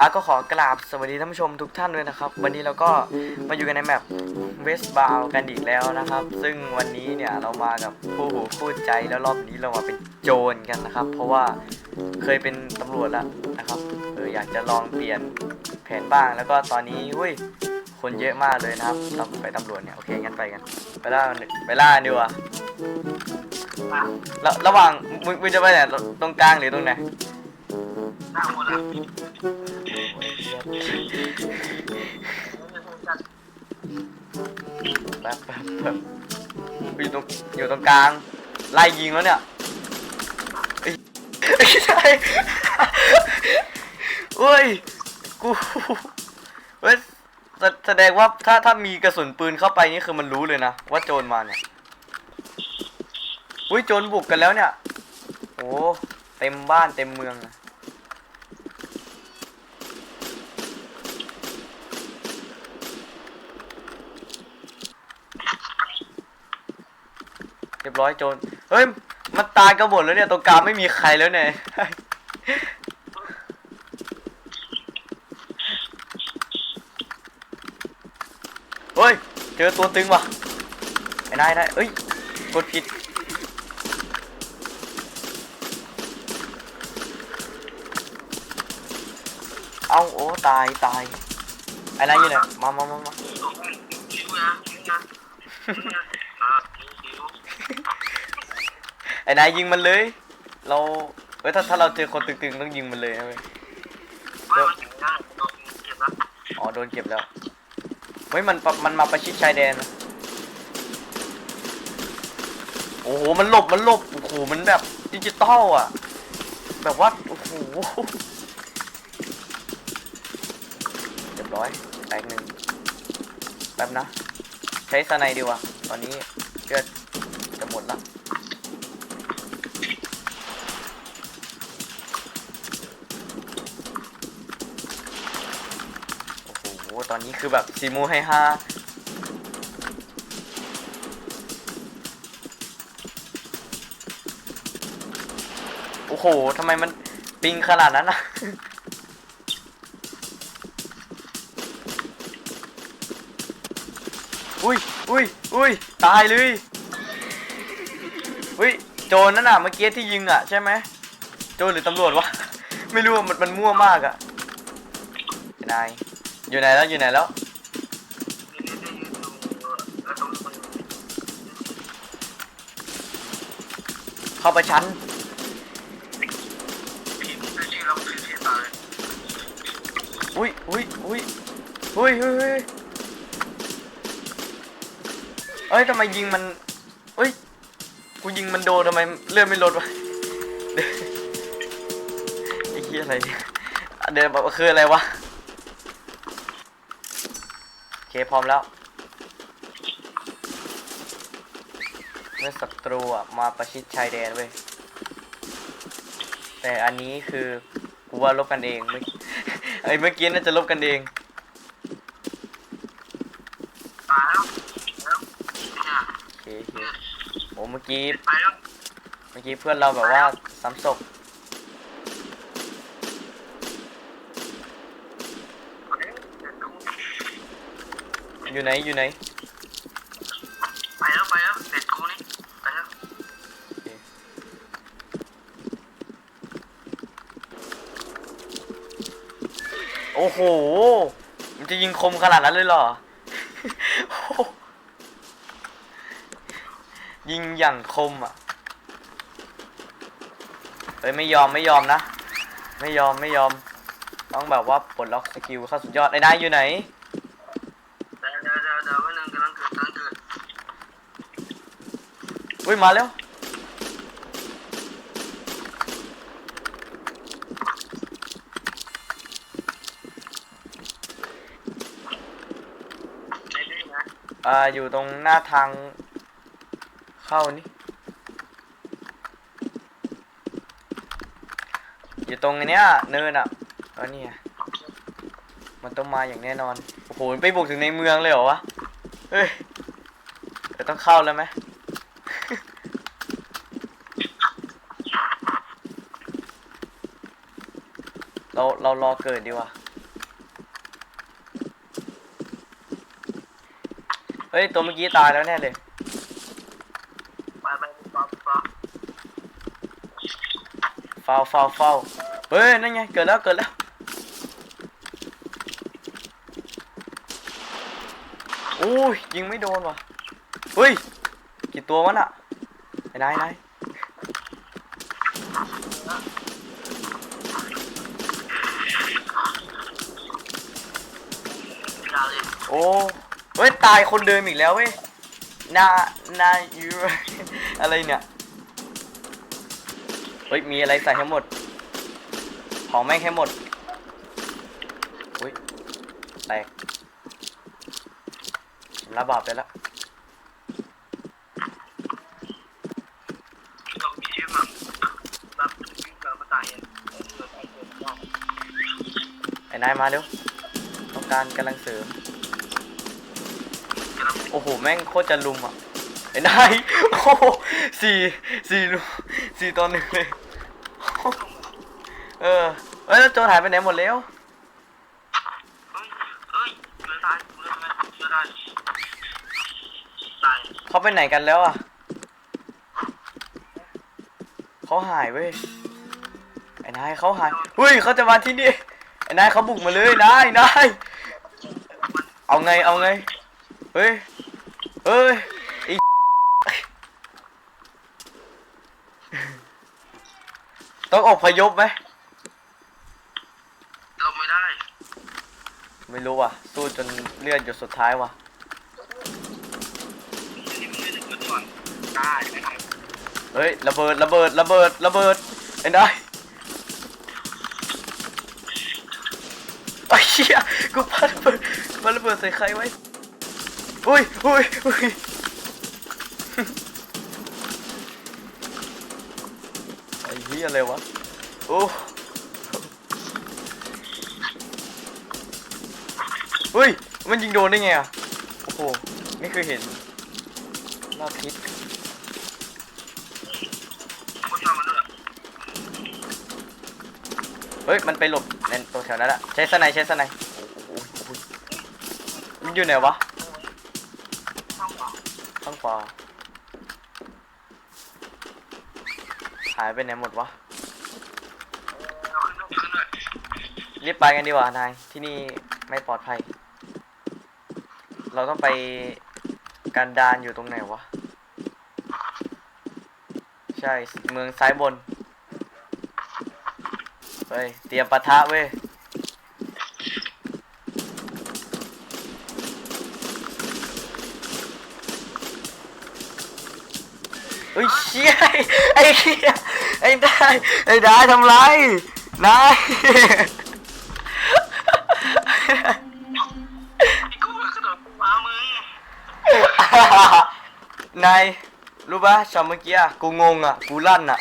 อะก็ขอกราบสวัสดีท่านผู้ชมทุกท่านด้วยนะครับ วันนี้เราก็มาอยู่กันในแมปเวสบาวกันอีกแล้วนะครับ ซึ่งวันนี้เนี่ยเรามากับคู่หูคู่ใจแล้วรอบนี้เรามาเป็นโจรกันนะครับ เพราะว่าเคยเป็นตำรวจแล้วนะครับเอออยากจะลองเปลี่ยนแผนบ้างแล้วก็ตอนนี้หุ้ยคนเยอะมากเลยนะครับตำไปตำรวจเนี่ยโอเคงั้นไปกันไปล่าไปล่าดีกว่าแล้วระหว่างมึงมึงจะไปไหนตรงกลางหรือตรงไหนหน้าหมดอะ แป๊บแป๊บแป๊บอยู่ตรงอยู่ตรงกลาง ไล่ยิงแล้วเนี่ยเอ้ยไม่ใช่เฮ้ย กูเว้ยแสดงว่าถ้าถ้ามีกระสุนปืนเข้าไปนี่คือมันรู้เลยนะ ว่าโจรมาเนี่ย อุ้ยโจรบุกกันแล้วเนี่ย โอ้ เต็มบ้านเต็มเมืองอะ ร้อยโจรเฮ้ย มันตายกันหมดแล้วเนี่ยตรงกลางไม่มีใครแล้วเนี่ย เฮ้ย เจอตัวตึงว่ะไอ้นายนายเอ้ย กดผิด เอาโอ้ตายตายอ้นายอยู่ไหนมามามามา คิวนะคิวนะอ่าคิวคิว ไอ้นายยิงมันเลย เราเฮ้ยถ้าถ้าเราเจอคนตึงๆต้องยิงมันเลยนะเว้ยว่ามันถึงได้โดนเก็บแล้วอ๋อโดนเก็บแล้วเฮ้ยมันปะมันมาประชิดชายแดนนะโอ้โหมันหลบมันหลบโอ้โหมันแบบดิจิตอลอะ แบบว่าโอ้โหเรียบร้อยแตกหนึ่งแป๊บนะ ใช้สไนดีกว่าตอนนี้เลือดจะหมดละ โอ้โห ตอนนี้คือแบบซีมูให้ห้าโอ้โหทำไมมันปิงขนาดนั้นอะอุ้ยอุ้ยอุ้ยตายเลยอุ้ยโจรนั่นน่ะเมื่อกี้ที่ยิงอะใช่ไหมโจรหรือตำรวจวะ ไม่รู้มันมันมั่วมากอะนาย อยู่ไหนแล้วอยู่ไหนแล้ว เข้าไปชั้นอุ้ยอุ้ยอุ้ยอุ้ยอุ้ยเอ้ยทำไมยิงมันเอ้ยกูยิงมันโดนทำไมเลื่อนไม่ลดวะไอ้เหี้ยอะไรเนี่ยเดี๋ยวบอกว่าคืออะไรวะ เคพร้อมแล้วเมื่อศัตรูอะมาประชิดชายแดนเว้ยแต่อันนี้คือกูว่าลบกันเองเมื่อไอ้เมื่อกี้น่าจะลบกันเองตายแล้วแล้วเนี่ยโอเคโอเคโอ้เมื่อกี้เมื่อกี้เพื่อนเราแบบว่าซ้ำศพ อยู่ไหนอยู่ไหนไปแล้วไปแล้วเด็ดกูนี่ไปแล้วโอ้โห มันจะยิงคมขนาดนั้นเลยเหรอโอ้โหยิงอย่างคมอะ เฮ้ยไม่ยอมไม่ยอมนะ ไม่ยอมไม่ยอม ต้องแบบว่าปลดล็อกสกิลเข้าสุดยอดไอ้นายอยู่ไหน เดี๋ยวเดี๋ยวเดี๋ยวเดี๋ยววันหนึ่งกำลังเกิดกำลังเกิด อุ้ยมาแล้วอ่าอยู่ตรงหน้าทางเข้านี่ อยู่ตรงเนี้ยเนินอะเออนี่มันต้องมาอย่างแน่นอน โอ้โห ไปบุกถึงในเมืองเลยเหรอวะ เฮ้ยเดี๋ยวต้องเข้าแล้วไหม เราเรารอเกิดดีวะเฮ้ย ตัวเมื่อกี้ตายแล้วแน่เลยฟาวฟาวฟาวเฮ้ย นั่นไง เกิดแล้ว เกิดแล้ว โอ้ย ยิงไม่โดนว่ะ เฮ้ย กี่ตัววะน่ะไหนไหนาย ดาวเลยโอ้เฮ้ยตายคนเดิมอีกแล้วเว้ยนานายูอะไรเนี่ยเฮ้ยมีอะไรใส่ให้หมดเผาแม่งให้หมดอุ้ยแตกระบาปไปแล้วเรามีชื่อมันรับทุกวิ่งเรามาตายอะเออไอ้เกิดได้ไอ้นายมาเร็วต้อง การกำลังเสริม โอ้โห แม่งโคตรจะลุมอะไอ้นายโอ้โหสี่สี่ลุมสี่ตอนหนึ่งเลยเออเอ้ยแล้วโจรหายไปไหนหมดแล้วเฮ้ยเฮ้ยเกิดตายเกิดตายเกิดตายตายเขาไปไหนกันแล้วอะเขาหายเว้ยไอ้นายเขาหายเฮ้ยเขาจะมาที่นี่ไอ้นายเขาบุกมาเลยนายนาย เอาไง เอาไง เฮ้ย เฮ้ยไอ้ต้องอพยพไหมลงไม่ได้ ไม่รู้ว่ะ สู้จนเลือดหยดสุดท้ายว่ะที่มึงไม่ได้เกิดก่อนได้ไม่ได้เฮ้ย ระเบิด ระเบิด ระเบิด ระเบิดไอ้นายไอ้เหี้ยกูพาระเบิด พาระเบิดใส่ใครไว้อุ้ยอุ้ยอุ้ยไอ้เหี้ยอะไรวะ โอ้เฮ้ย มันยิงโดนได้ไงอะ โอ้โห ไม่เคยเห็นรอบพิษคนชอบมันด้วยเฮ้ย มันไปหลบในตรงแถวนั้นอะใช้สไนด์ใช้สไน มันอยู่ไหนวะช่องขวาข้างขวาหายไปไหนหมดวะ เราขึ้นขึ้นหน่อยรีบไปกันดีกว่านาย ที่นี่ไม่ปลอดภัย เราต้องไปกันดานอยู่ตรงไหนวะ ใช่ เมืองซ้ายบน เฮ้ย เตรียมปะทะเว้ย เฮ้ยเชี่ยไอ้เหี้ยไอ้ได้ไอ้ได้ทำไรนายไอ้กูกระโดดกูมามึงนายรู้ปะช็อตเมื่อกี้อะกูงงอะกูลั่นอะ